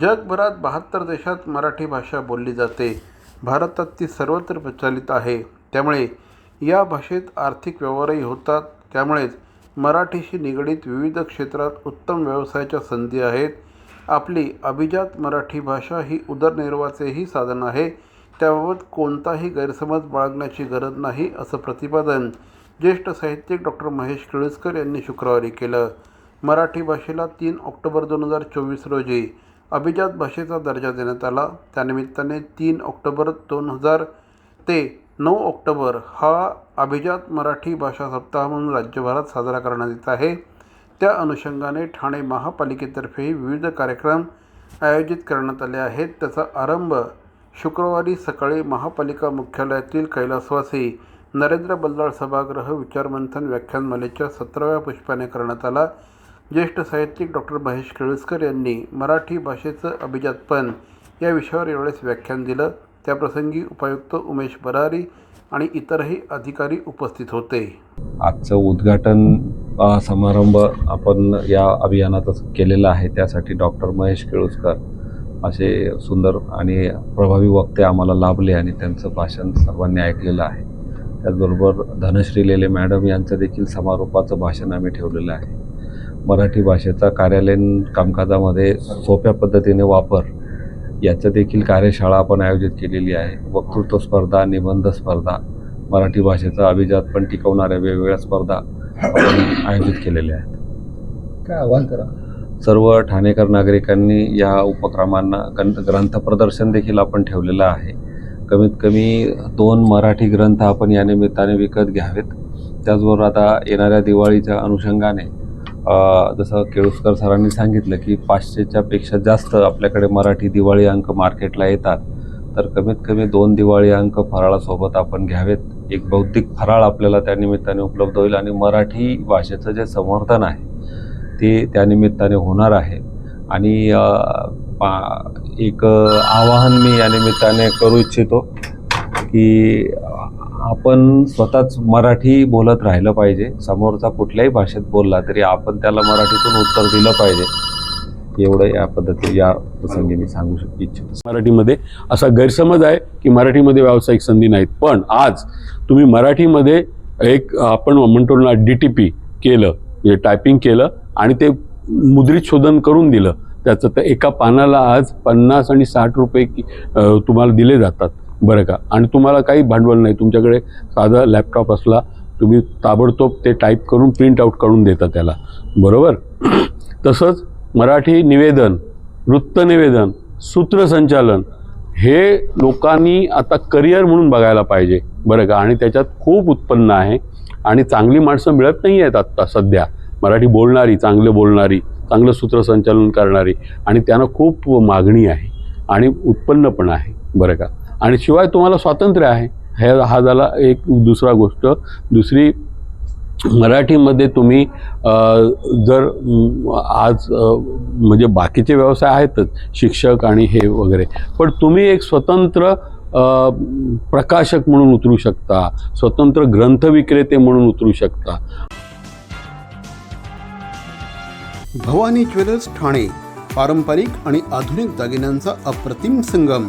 जगभरात बहात्तर देशात मराठी भाषा बोलली जाते. भारतात ती सर्वत्र प्रचलित आहे. त्यामुळे या भाषेत आर्थिक व्यवहारही होतात. त्यामुळेच मराठीशी निगडीत विविध क्षेत्रात उत्तम व्यवसायाच्या संधी आहेत. आपली अभिजात मराठी भाषा ही उदरनिर्वाहाचेही साधन आहे. त्याबाबत कोणताही गैरसमज बाळगण्याची गरज नाही असं प्रतिपादन ज्येष्ठ साहित्यिक डॉक्टर महेश केळुसकर यांनी शुक्रवारी केलं. मराठी भाषेला तीन ऑक्टोबर दोन हजार चोवीस रोजी अभिजात भाषेचा दर्जा देण्यात आला. त्यानिमित्ताने तीन ऑक्टोबर दोन हजार ते नऊ ऑक्टोबर हा अभिजात मराठी भाषा सप्ताह म्हणून राज्यभरात साजरा करण्यात येत आहे. त्या अनुषंगाने ठाणे महापालिकेतर्फेही विविध कार्यक्रम आयोजित करण्यात आले आहेत. त्याचा आरंभ शुक्रवारी सकाळी महापालिका मुख्यालयातील कैलासवासी नरेंद्र बल्लाळ सभागृह विचारमंथन व्याख्यानमालेच्या सतराव्या पुष्पाने करण्यात आला. ज्येष्ठ साहित्यिक डॉक्टर महेश केळुसकर यांनी मराठी भाषेचं अभिजातपण या विषयावर यावेळेस व्याख्यान दिलं. त्याप्रसंगी उपायुक्त उमेश बरारी आणि इतरही अधिकारी उपस्थित होते. आजचं उद्घाटन समारंभ आपण या अभियानातच केलेला आहे. त्यासाठी डॉक्टर महेश केळुसकर असे सुंदर आणि प्रभावी वक्ते आम्हाला लाभले आणि त्यांचं भाषण सर्वांनी ऐकलेलं आहे. त्याचबरोबर धनश्री लेले मॅडम यांचं देखील समारोपाचं भाषण आम्ही ठेवलेलं आहे. मराठी भाषेचा कार्यालयीन कामकाजामध्ये सोप्या पद्धतीने वापर याचं देखील कार्यशाळा आपण आयोजित केलेली आहे. वक्तृत्व स्पर्धा निबंध स्पर्धा मराठी भाषेचा अभिजातपण टिकवणाऱ्या वेगवेगळ्या स्पर्धा आपण आयोजित केलेल्या आहेत. काय आव्हान करा? सर्व ठाणेकर नागरिकांनी या उपक्रमांना ग्रंथ प्रदर्शन देखील आपण ठेवलेलं आहे. कमीत कमी दोन मराठी ग्रंथ आपण या निमित्ताने विकत घ्यावेत. त्याचबरोबर आता येणाऱ्या दिवाळीच्या अनुषंगाने जसं केळुसकर सरांनी सांगितलं की पाचशेच्या पेक्षा जास्त आपल्याकडे मराठी दिवाळी अंक मार्केटला येतात. तर कमीत कमी दोन दिवाळी अंक फराळासोबत आपण घ्यावेत. एक बौद्धिक फराळ आपल्याला त्या निमित्ताने उपलब्ध होईल आणि मराठी भाषेचं जे संवर्धन आहे ते त्यानिमित्ताने होणार आहे. आणि पा- एक आवाहन मी या निमित्ताने करू इच्छितो. की आपण स्वतःच मराठी बोलत राहिलं पाहिजे. समोरचा कुठल्याही भाषेत बोलला तरी आपण त्याला मराठीतून उत्तर दिलं पाहिजे. एवढं या पद्धती या प्रसंगी मी सांगू शक इच्छितो. मराठीमध्ये असा गैरसमज आहे की मराठीमध्ये व्यावसायिक संधी नाहीत. पण आज तुम्ही मराठीमध्ये एक आपण म्हणतो ना डी टी पी केलं म्हणजे टायपिंग केलं आणि ते मुद्रित शोधन करून दिलं. त्याचं तर एका पानाला आज पन्नास आणि साठ रुपये तुम्हाला दिले जातात. बरं का? आणि तुम्हाला काही भांडवल नाही. तुमच्याकडे साधा लॅपटॉप असला तुम्ही ताबडतोब ते टाईप करून प्रिंट आऊट करून देता त्याला. बरोबर? तसंच मराठी निवेदन वृत्तनिवेदन सूत्रसंचालन हे लोकांनी आता करिअर म्हणून बघायला पाहिजे. बरं का? आणि त्याच्यात खूप उत्पन्न आहे. आणि चांगली माणसं मिळत नाही आहेत आत्ता सध्या. मराठी बोलणारी चांगले बोलणारी चांगलं सूत्रसंचालन करणारी आणि त्यांना खूप मागणी आहे. आणि उत्पन्न पण आहे. बरं का? आणि शिवाय तुम्हाला स्वातंत्र्य आहे. हे हा झाला एक दुसरा गोष्ट. दुसरी मराठीमध्ये तुम्ही जर आज म्हणजे बाकीचे व्यवसाय आहेतच शिक्षक आणि हे वगैरे. पण तुम्ही एक स्वतंत्र प्रकाशक म्हणून उतरू शकता. स्वतंत्र ग्रंथ विक्रेते म्हणून उतरू शकता. भवानी ज्वेलर्स ठाणे पारंपरिक आणि आधुनिक दागिन्यांचा अप्रतिम संगम.